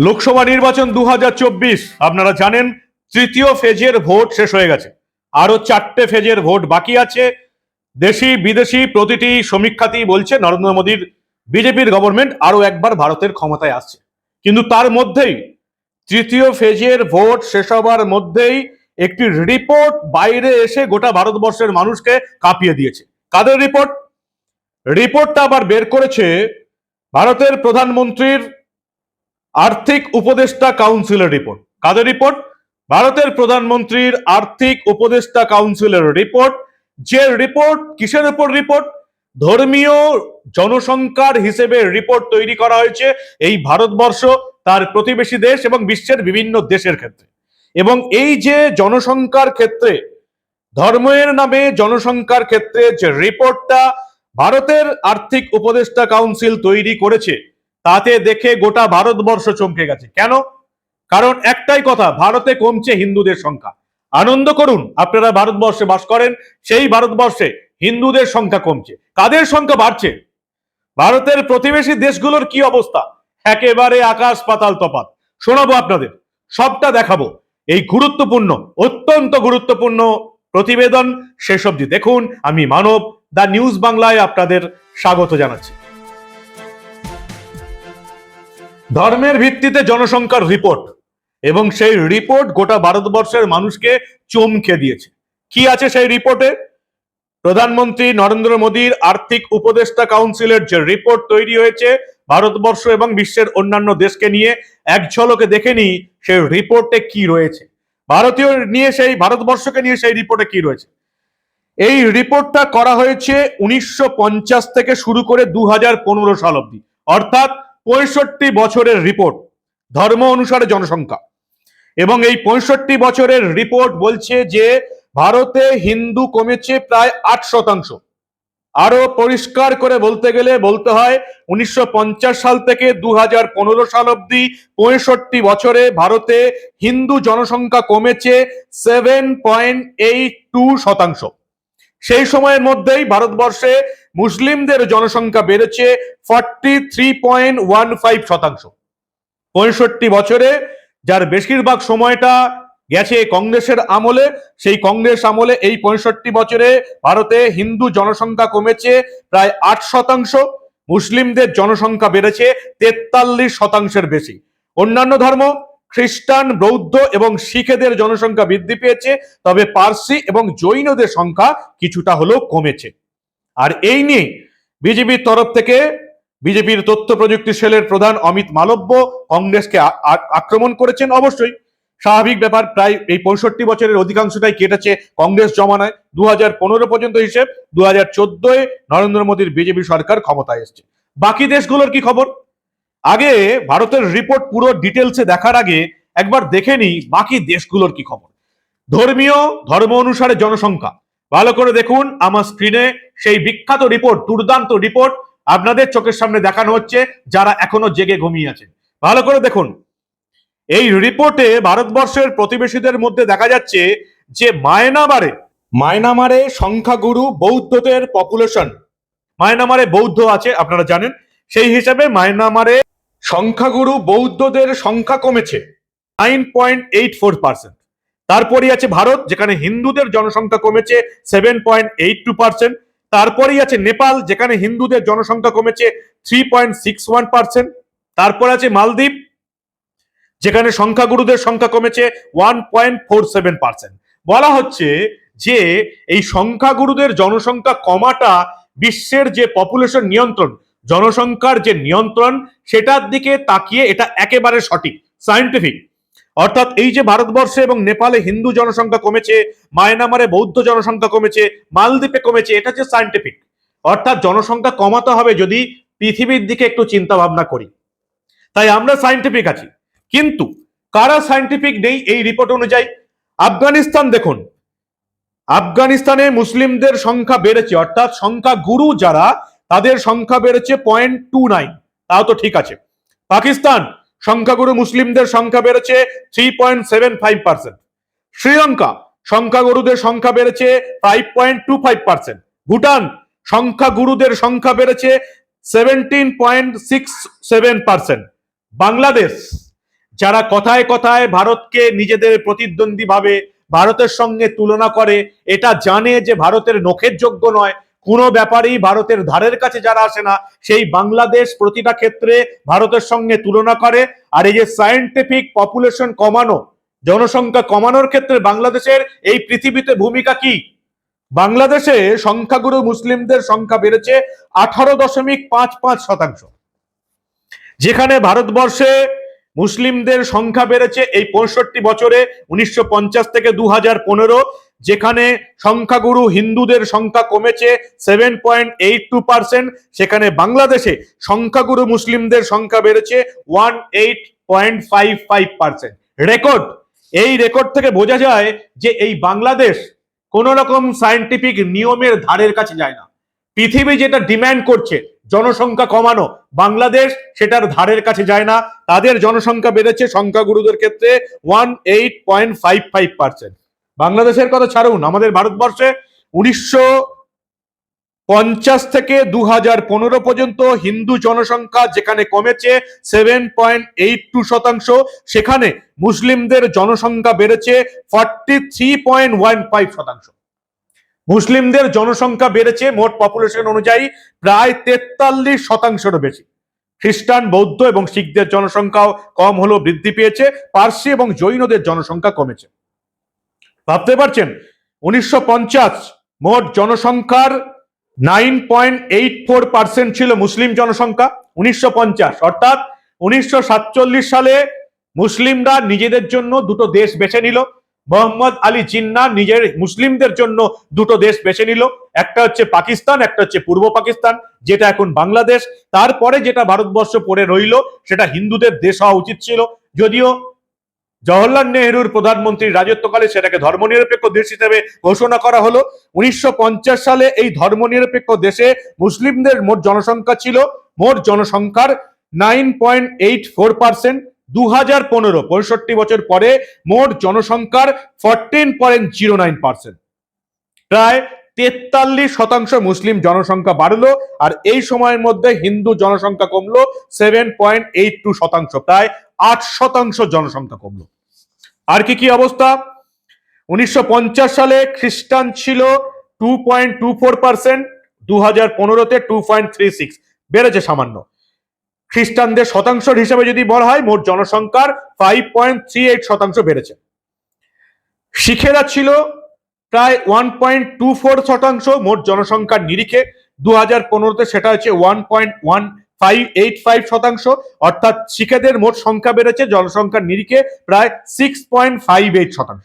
লোকসভা নির্বাচন দু হাজার চব্বিশ, আপনারা জানেন, তৃতীয় ফেজের ভোট শেষ হয়ে গেছে। আরও চারটে ফেজের ভোট বাকি আছে। দেশি, বিদেশি প্রতিটি সমীক্ষাতেই বলছে নরেন্দ্র মোদীর বিজেপির গভর্নমেন্ট আরও একবার ভারতের ক্ষমতায় আসছে। কিন্তু তার মধ্যেই তৃতীয় ফেজের ভোট শেষ হবার মধ্যেই একটি রিপোর্ট বাইরে এসে গোটা ভারতবর্ষের মানুষকে কাঁপিয়ে দিয়েছে। কাদের রিপোর্ট রিপোর্টটা আবার বের করেছে ভারতের প্রধানমন্ত্রীর আর্থিক উপদেষ্টা কাউন্সিলের রিপোর্ট। কাদের রিপোর্ট? ভারতের প্রধানমন্ত্রীর আর্থিক উপদেষ্টা কাউন্সিলের রিপোর্ট। যে রিপোর্ট, কিসের উপর রিপোর্ট? ধর্মীয় জনসংখ্যার হিসেবে রিপোর্ট তৈরি করা হয়েছে এই ভারতবর্ষ, তার প্রতিবেশী দেশ এবং বিশ্বের বিভিন্ন দেশের ক্ষেত্রে। এবং এই যে জনসংখ্যার ক্ষেত্রে, ধর্মের নামে জনসংখ্যার ক্ষেত্রে যে রিপোর্টটা ভারতের আর্থিক উপদেষ্টা কাউন্সিল তৈরি করেছে তাতে দেখে গোটা ভারতবর্ষ চমকে গেছে। কেন? কারণ একটাই কথা, ভারতে কমছে হিন্দুদের সংখ্যা। আনন্দ করুন, আপনারা ভারতবর্ষে বাস করেন, সেই ভারতবর্ষে হিন্দুদের সংখ্যা কমছে। কাদের সংখ্যা বাড়ছে? ভারতের প্রতিবেশী দেশগুলোর কি অবস্থা? একেবারে আকাশ পাতাল তফাত শোনাবো আপনাদের, সবটা দেখাবো। এই গুরুত্বপূর্ণ, অত্যন্ত গুরুত্বপূর্ণ প্রতিবেদন অবধি দেখুন। আমি মানব দা নিউজ বাংলায় আপনাদের স্বাগত জানাচ্ছি। ধর্মের ভিত্তিতে জনসংখ্যার রিপোর্ট এবং সেই রিপোর্ট গোটা ভারতবর্ষের মানুষকে চমকে দিয়েছে। কি আছে সেই রিপোর্টে প্রধানমন্ত্রী নরেন্দ্র মোদীর আর্থিক উপদেষ্টা কাউন্সিলের যে রিপোর্ট তৈরি হয়েছে ভারতবর্ষ এবং বিশ্বের অন্যান্য দেশকে নিয়ে, এক ঝলকে দেখে সেই রিপোর্টে কি রয়েছে। ভারতীয় নিয়ে সেই, ভারতবর্ষকে নিয়ে সেই রিপোর্টে কি রয়েছে? এই রিপোর্টটা করা হয়েছে উনিশশো পঞ্চাশ থেকে শুরু করে দু হাজার পনেরো সাল অব্দি অর্থাৎ পঁয়ষট্টি বছরের রিপোর্ট, ধর্ম অনুসারে জনসংখ্যা। এবং এই পঁয়ষট্টি বছরের রিপোর্ট বলছে যে ভারতে হিন্দু কমেছে প্রায় আট শতাংশ। আরও পরিষ্কার করে বলতে গেলে বলতে হয়, উনিশশো পঞ্চাশ সাল থেকে দু হাজার পনেরো সাল অব্দি পঁয়ষট্টি বছরে ভারতে হিন্দু জনসংখ্যা কমেছে সেভেন পয়েন্ট এইট টু শতাংশ। সেই সময়ের মধ্যেই ভারতবর্ষে মুসলিমদের জনসংখ্যা বেড়েছে forty three point one five শতাংশ। পঁয়ষট্টি বছরে যার বেশিরভাগ সময়টা গেছে কংগ্রেসের আমলে, সেই কংগ্রেস আমলে এই পঁয়ষট্টি বছরে ভারতে হিন্দু জনসংখ্যা কমেছে প্রায় আট শতাংশ, মুসলিমদের জনসংখ্যা বেড়েছে তেতাল্লিশ শতাংশের বেশি। অন্যান্য ধর্ম খ্রিস্টান, বৌদ্ধ এবং শিখেদের জনসংখ্যা বৃদ্ধি পেয়েছে, তবে পার্সি এবং জৈনদের সংখ্যা কিছুটা হলেও কমেছে। আর এই নিয়ে বিজেপির তরফ থেকে বিজেপির তথ্য প্রযুক্তি সেলের প্রধান অমিত মালব্য কংগ্রেসকে আক্রমণ করেছেন অবশ্যই। স্বাভাবিক ব্যাপার, প্রায় এই পঁয়ষট্টি বছরের অধিকাংশটাই কেটেছে কংগ্রেস জমানায়। দু পনেরো পর্যন্ত হিসেব দু হাজার নরেন্দ্র মোদীর বিজেপি সরকার ক্ষমতায় এসছে। বাকি দেশগুলোর কি খবর? আগে ভারতের রিপোর্ট পুরো ডিটেলসে দেখার আগে একবার দেখে নিই বাকি দেশগুলোর কি খবর। ধর্মীয়, ধর্ম অনুসারে জনসংখ্যা। ভালো করে দেখুন আমার স্ক্রিনে সেই বিখ্যাত রিপোর্ট দুর্দান্ত রিপোর্ট আপনাদের চোখের সামনে দেখানো হচ্ছে যারা এখনও জেগে ঘুমিয়ে আছেন। ভালো করে দেখুন। এই রিপোর্টে ভারতবর্ষের প্রতিবেশীদের মধ্যে দেখা যাচ্ছে যে মায়নামারে মায়নামারে সংখ্যাগুরু বৌদ্ধদের পপুলেশন মায়নামারে বৌদ্ধ আছে, আপনারা জানেন। সেই হিসাবে মায়ানমারে সংখ্যাগুরু বৌদ্ধদের সংখ্যা কমেছে nine point eight four percent তারপরেই আছে ভারত, যেখানে হিন্দুদের জনসংখ্যা কমেছে seven point eight two percent তারপরেই আছে নেপাল, যেখানে হিন্দুদের জনসংখ্যা কমেছে three point six one percent তারপর আছে মালদ্বীপ, যেখানে সংখ্যাগুরুদের সংখ্যা কমেছে one point four seven percent বলা হচ্ছে যে, এই সংখ্যাগুরুদের জনসংখ্যা কমাটা বিশ্বের যে পপুলেশন নিয়ন্ত্রণ জনসংখ্যার যে নিয়ন্ত্রণ, সেটার দিকে তাকিয়ে এটা একেবারে সঠিক সায়েন্টিফিক অর্থাৎ এই যে ভারতবর্ষে এবং নেপালে হিন্দু জনসংখ্যা কমেছে, মায়ানমারে বৌদ্ধ জনসংখ্যা কমেছে, মালদ্বীপে কমেছে, এটা হচ্ছে সায়েন্টিফিক অর্থাৎ জনসংখ্যা কমাতে হবে যদি পৃথিবীর দিকে একটু চিন্তা ভাবনা করি। তাই আমরা সায়েন্টিফিক আছি। কিন্তু কারা সায়েন্টিফিক নেই এই রিপোর্ট অনুযায়ী? আফগানিস্তান দেখুন। আফগানিস্তানে মুসলিমদের সংখ্যা বেড়েছে, অর্থাৎ সংখ্যা গুরু যারা তাদের সংখ্যা বেড়েছে পয়েন্ট টু নাইন তাও তো ঠিক আছে। পাকিস্তান, সংখ্যাগুরু মুসলিমদের সংখ্যা বেড়েছে three point seven five percent Sri Lanka, সংখ্যাগুরুদের সংখ্যা বেড়েছে five point two five percent Bhutan, সংখ্যাগুরুদের সংখ্যা বেড়েছে seventeen point six seven percent Bangladesh, যারা কথায় কথায় ভারতকে নিজেদের প্রতিদ্বন্দ্বী ভাবে ভারতের সঙ্গে তুলনা করে, এটা জানে যে ভারতের নখের যোগ্য নয় কোনো ব্যাপারেই ভারতের ধারের কাছে যারা আসে না, সেই বাংলাদেশ প্রতিটা ক্ষেত্রে ভারতের সঙ্গে তুলনা করে। আর এই যে সায়েন্টিফিক পপুলেশন কমানো, জনসংখ্যা কমানোর ক্ষেত্রে বাংলাদেশের এই পৃথিবীতে ভূমিকা কি? বাংলাদেশে সংখ্যাগুরু মুসলিমদের সংখ্যা বেড়েছে আঠারো দশমিক পাঁচ পাঁচ শতাংশ। যেখানে ভারতবর্ষে মুসলিমদের সংখ্যা বেড়েছে এই পঁয়ষট্টি বছরে উনিশশো পঞ্চাশ থেকে দু যেখানে সংখ্যাগুরু হিন্দুদের সংখ্যা কমেছে seven point eight two percent সেখানে বাংলাদেশে সংখ্যাগুরু মুসলিমদের সংখ্যা বেড়েছে one eight point five five percent record এই রেকর্ড থেকে বোঝা যায় যে এই বাংলাদেশ কোন রকম সায়েন্টিফিক নিয়মের ধারের কাছে যায় না। পৃথিবী যেটা ডিম্যান্ড করছে, জনসংখ্যা কমানো, বাংলাদেশ সেটার ধারের কাছে যায় না। তাদের জনসংখ্যা বেড়েছে সংখ্যাগুরুদের ক্ষেত্রে one eight point five five percent বাংলাদেশের কথা ছাড়ুন, আমাদের ভারতবর্ষে উনিশশো পঞ্চাশ থেকে দু হাজার পনেরো পর্যন্ত হিন্দু জনসংখ্যা যেখানে কমেছে সেভেন পয়েন্ট এইট টু শতাংশ, সেখানে মুসলিমদের জনসংখ্যা বেড়েছে forty three point one five শতাংশ। মুসলিমদের জনসংখ্যা বেড়েছে মোট পপুলেশন অনুযায়ী প্রায় তেতাল্লিশ শতাংশেরও বেশি। খ্রিস্টান, বৌদ্ধ এবং শিখদের জনসংখ্যাও কম হলেও বৃদ্ধি পেয়েছে, পার্সি এবং জৈনদের জনসংখ্যা কমেছে। ভাবতে পারছেন? উনিশশো পঞ্চাশ, মোট জনসংখ্যার nine point eight four percent ছিল মুসলিম জনসংখ্যা, উনিশশো পঞ্চাশ। অর্থাৎ উনিশশো সাতচল্লিশ সালে মুসলিমরা নিজেদের জন্য দুটো দেশ বেছে নিল। মোহাম্মদ আলী জিন্না নিজের মুসলিমদের জন্য দুটো দেশ বেছে নিল। একটা হচ্ছে পাকিস্তান, একটা হচ্ছে পূর্ব পাকিস্তান, যেটা এখন বাংলাদেশ। তারপরে যেটা ভারতবর্ষ পড়ে রইল, সেটা হিন্দুদের দেশ হওয়া উচিত ছিল। যদিও জওহরলাল নেহরুর প্রধানমন্ত্রীর রাজত্বকালে সেটাকে ধর্মনিরপেক্ষ দেশ হিসেবে ঘোষণা করা হলো। উনিশশো পঞ্চাশ সালে এই ধর্মনিরপেক্ষ দেশে মুসলিমদের মোট জনসংখ্যা ছিল, মোট জনসংখ্যার nine point eight four percent দু হাজার পনেরো, পঁয়ষট্টি বছর পরে মোট জনসংখ্যার fourteen point zero nine percent প্রায় তেতাল্লিশ শতাংশ মুসলিম জনসংখ্যা বাড়লো, আর এই সময়ের মধ্যে হিন্দু জনসংখ্যা কমলো সেভেন পয়েন্ট এইট টু শতাংশ, প্রায় আট শতাংশ জনসংখ্যা কমলো। আর কি কি অবস্থা? উনিশশো পঞ্চাশ সালে খ্রিস্টান ছিল two point two four percent দু হাজার পনেরোতে টু পয়েন্ট থ্রি সিক্স বেড়েছে সামান্য। খ্রিস্টানদের শতাংশ হিসাবে যদি বলা হয়, মোট জনসংখ্যার ফাইভ পয়েন্ট থ্রি এইট শতাংশ বেড়েছে। শিখেরা ছিল প্রায় ওয়ান পয়েন্ট টু ফোর শতাংশ মোট জনসংখ্যার নিরিখে দু হাজার পনেরোতে সেটা হচ্ছে one point one five eight five শতাংশ। অর্থাৎ শিখেদের মোট সংখ্যা বেড়েছে, জনসংখ্যার নিরিখে প্রায় সিক্স পয়েন্ট ফাইভ এইট শতাংশ।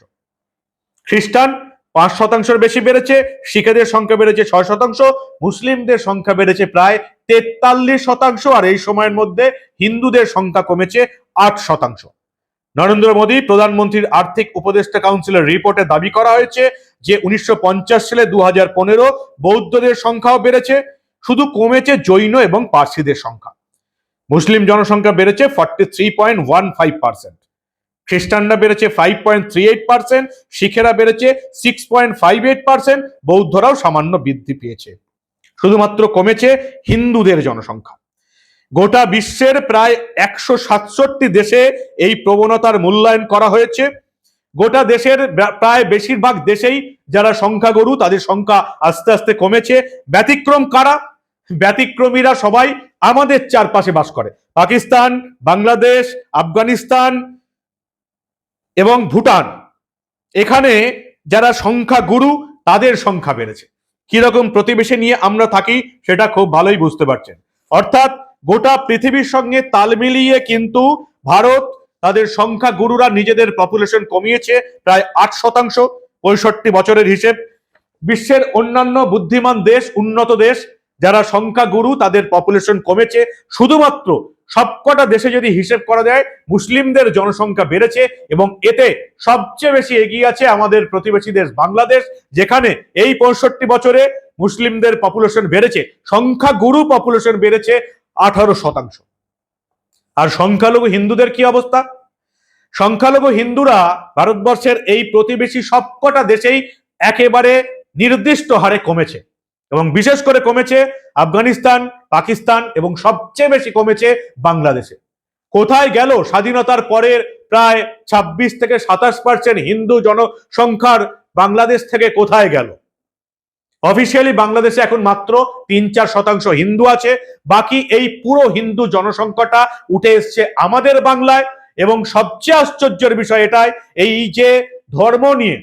খ্রিস্টান পাঁচ শতাংশের বেশি বেড়েছে, শিখেদের সংখ্যা বেড়েছে ছয় শতাংশ, মুসলিমদের সংখ্যা বেড়েছে প্রায় তেতাল্লিশ শতাংশ, আর এই সময়ের মধ্যে হিন্দুদের সংখ্যা কমেছে আট শতাংশ। নরেন্দ্র মোদী প্রধানমন্ত্রীর আর্থিক উপদেষ্টা কাউন্সিলের রিপোর্টে দাবি করা হয়েছে যে উনিশশো পঞ্চাশ সালে দু বৌদ্ধদের সংখ্যাও বেড়েছে, শুধু কমেছে জৈন এবং পার্সিদের সংখ্যা। মুসলিম জনসংখ্যা বেড়েছে forty three point one five percent খ্রিস্টানরা বেড়েছে five point three eight percent শিখেরা বেড়েছে six point five eight percent বৌদ্ধরাও সামান্য বৃদ্ধি পেয়েছে। শুধুমাত্র কমেছে হিন্দুদের জনসংখ্যা। গোটা বিশ্বের প্রায় একশো সাতষট্টি দেশে এই প্রবণতার মূল্যায়ন করা হয়েছে। গোটা দেশের প্রায় বেশিরভাগ দেশেই যারা সংখ্যাগরু, তাদের সংখ্যা আস্তে আস্তে কমেছে। ব্যতিক্রম কারা? ব্যতিক্রমীরা সবাই আমাদের চারপাশে বাস করে। পাকিস্তান, বাংলাদেশ, আফগানিস্তান এবং ভুটান। এখানে যারা সংখ্যা গুরু তাদের সংখ্যা বেড়েছে। কীরকম প্রতিবেশী নিয়ে আমরা থাকি, সেটা খুব ভালোই বুঝতে পারছেন। অর্থাৎ গোটা পৃথিবীর সঙ্গে তাল মিলিয়ে কিন্তু ভারত তাদের সংখ্যা গুরুরা নিজেদের পপুলেশন কমিয়েছে, প্রায় আট শতাংশ, পঁয়ষট্টি বছরের হিসেব। বিশ্বের অন্যান্য বুদ্ধিমান দেশ, উন্নত দেশ, যারা সংখ্যা গুরু, তাদের পপুলেশন কমেছে। শুধুমাত্র সবকটা দেশে যদি হিসেব করা যায়, মুসলিমদের জনসংখ্যা বেড়েছে এবং এতে সবচেয়ে বেশি এগিয়ে আছে আমাদের প্রতিবেশী দেশ বাংলাদেশ, যেখানে এই পঁয়ষট্টি বছরে মুসলিমদের পপুলেশন বেড়েছে। সংখ্যা গুরু পপুলেশন বেড়েছে আঠারো শতাংশ। আর সংখ্যালঘু হিন্দুদের কি অবস্থা? সংখ্যালঘু হিন্দুরা ভারতবর্ষের এই প্রতিবেশী সবকটা দেশেই একেবারে নির্দিষ্ট হারে কমেছে এবং বিশেষ করে কমেছে আফগানিস্তান, পাকিস্তান এবং সবচেয়ে বেশি কমেছে বাংলাদেশে। কোথায় গেল স্বাধীনতার পরের প্রায় ছাব্বিশ থেকে সাতাশ পার্সেন্ট হিন্দু জনসংখ্যার বাংলাদেশ থেকে কোথায় গেল? অফিসিয়ালি বাংলাদেশে এখন মাত্র তিন চার শতাংশ হিন্দু আছে। বাকি এই পুরো হিন্দু জনসংখ্যাটা উঠে এসছে আমাদের বাংলায়। এবং সবচেয়ে আশ্চর্যের বিষয় এটাই, এই যে ধর্ম নিয়ে,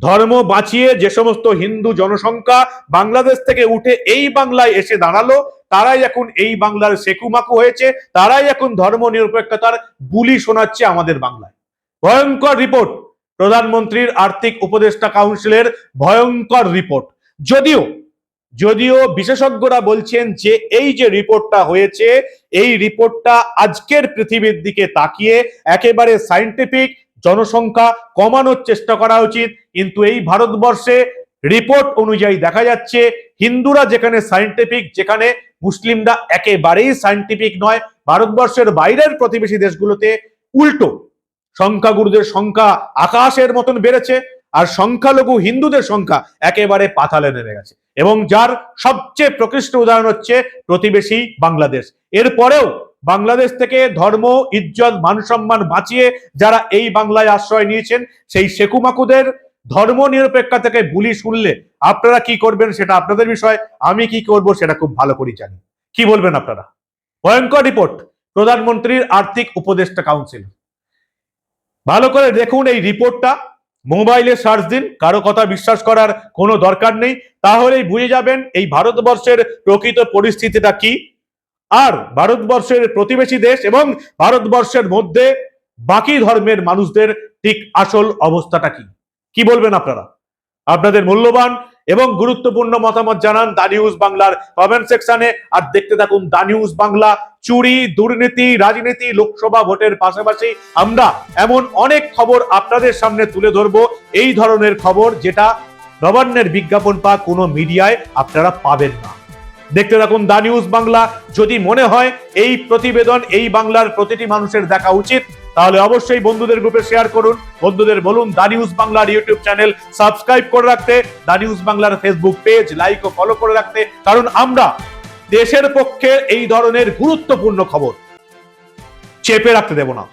ধর্ম বাঁচিয়ে যে সমস্ত হিন্দু জনসংখ্যা বাংলাদেশ থেকে উঠে এই বাংলায় এসে দাঁড়াল, তারাই এখন এই বাংলার সেকুমাকু হয়েছে, তারাই এখন ধর্ম নিরপেক্ষতার বুলি শোনাচ্ছে আমাদের বাংলায়। ভয়ঙ্কর রিপোর্ট। প্রধানমন্ত্রীর আর্থিক উপদেষ্টা কাউন্সিলের ভয়ঙ্কর রিপোর্ট। যদিও যদিও বিশেষজ্ঞরা বলছেন যে এই যে রিপোর্টটা হয়েছে, এই রিপোর্টটা আজকের পৃথিবীর দিকে তাকিয়ে একেবারে সাইন্টিফিক জনসংখ্যা কমানোর চেষ্টা করা উচিত। কিন্তু এই ভারতবর্ষে রিপোর্ট অনুযায়ী দেখা যাচ্ছে, হিন্দুরা যেখানে সাইন্টিফিক, যেখানে মুসলিমরা একেবারেই সাইন্টিফিক নয়, ভারতবর্ষের বাইরের প্রতিবেশী দেশগুলোতে উল্টো। সংখ্যাগুরুদের সংখ্যা আকাশের মতন বেড়েছে আর সংখ্যালঘু হিন্দুদের সংখ্যা একেবারে পাতালে নেমে গেছে। এবং যার সবচেয়ে প্রকৃষ্ট উদাহরণ হচ্ছে প্রতিবেশী বাংলাদেশ। এরপরেও বাংলাদেশ থেকে ধর্ম, ইজ্জত মান সম্মান বাঁচিয়ে যারা এই বাংলায় আশ্রয় নিয়েছেন, সেই শেকুমাকুদের ধর্ম নিরপেক্ষা থেকে বুলি শুনলে আপনারা কি করবেন সেটা আপনাদের বিষয়, আমি কি করব সেটা খুব ভালো করে জানি। কি বলবেন আপনারা? ভয়ঙ্কর রিপোর্ট, প্রধানমন্ত্রীর আর্থিক উপদেষ্টা কাউন্সিল। ভালো করে দেখুন এই রিপোর্টটা। মোবাইলে সার্চ দিন, কারও কথা বিশ্বাস করার কোনো দরকার নেই। তাহলেই বুঝে যাবেন এই ভারতবর্ষের প্রকৃত পরিস্থিতিটা কি। আর ভারতবর্ষের প্রতিবেশী দেশ এবং ভারতবর্ষের মধ্যে বাকি ধর্মের মানুষদের ঠিক আসল অবস্থাটা কি? কি বলবেন আপনারা? আপনাদের মূল্যবান এবং গুরুত্বপূর্ণ মতামত জানান দা নিউজ বাংলার কমেন্ট সেকশনে। আর দেখতে থাকুন দা নিউজ বাংলা, চুরি, দুর্নীতি, রাজনীতি, লোকসভা ভোটের পাশাপাশি আমরা এমন অনেক খবর আপনাদের সামনে তুলে ধরবো। এই ধরনের খবর যেটা নবান্নের বিজ্ঞাপন পা কোনো মিডিয়ায় আপনারা পাবেন না। দেখতে থাকুন দা নিউজ বাংলা, যদি মনে হয় এই প্রতিবেদন, এই বাংলার প্রতিটি মানুষের দেখা উচিত। তাহলে অবশ্যই বন্ধুদের গ্রুপে শেয়ার করুন। বন্ধুদের বলুন দা নিউজ বাংলার ইউটিউব চ্যানেল সাবস্ক্রাইব করে রাখতে, দা নিউজ বাংলার ফেসবুক পেজ লাইক ও ফলো করে রাখতে, কারণ আমরা দেশের পক্ষে এই ধরনের গুরুত্বপূর্ণ খবর চেপে রাখতে দেব না।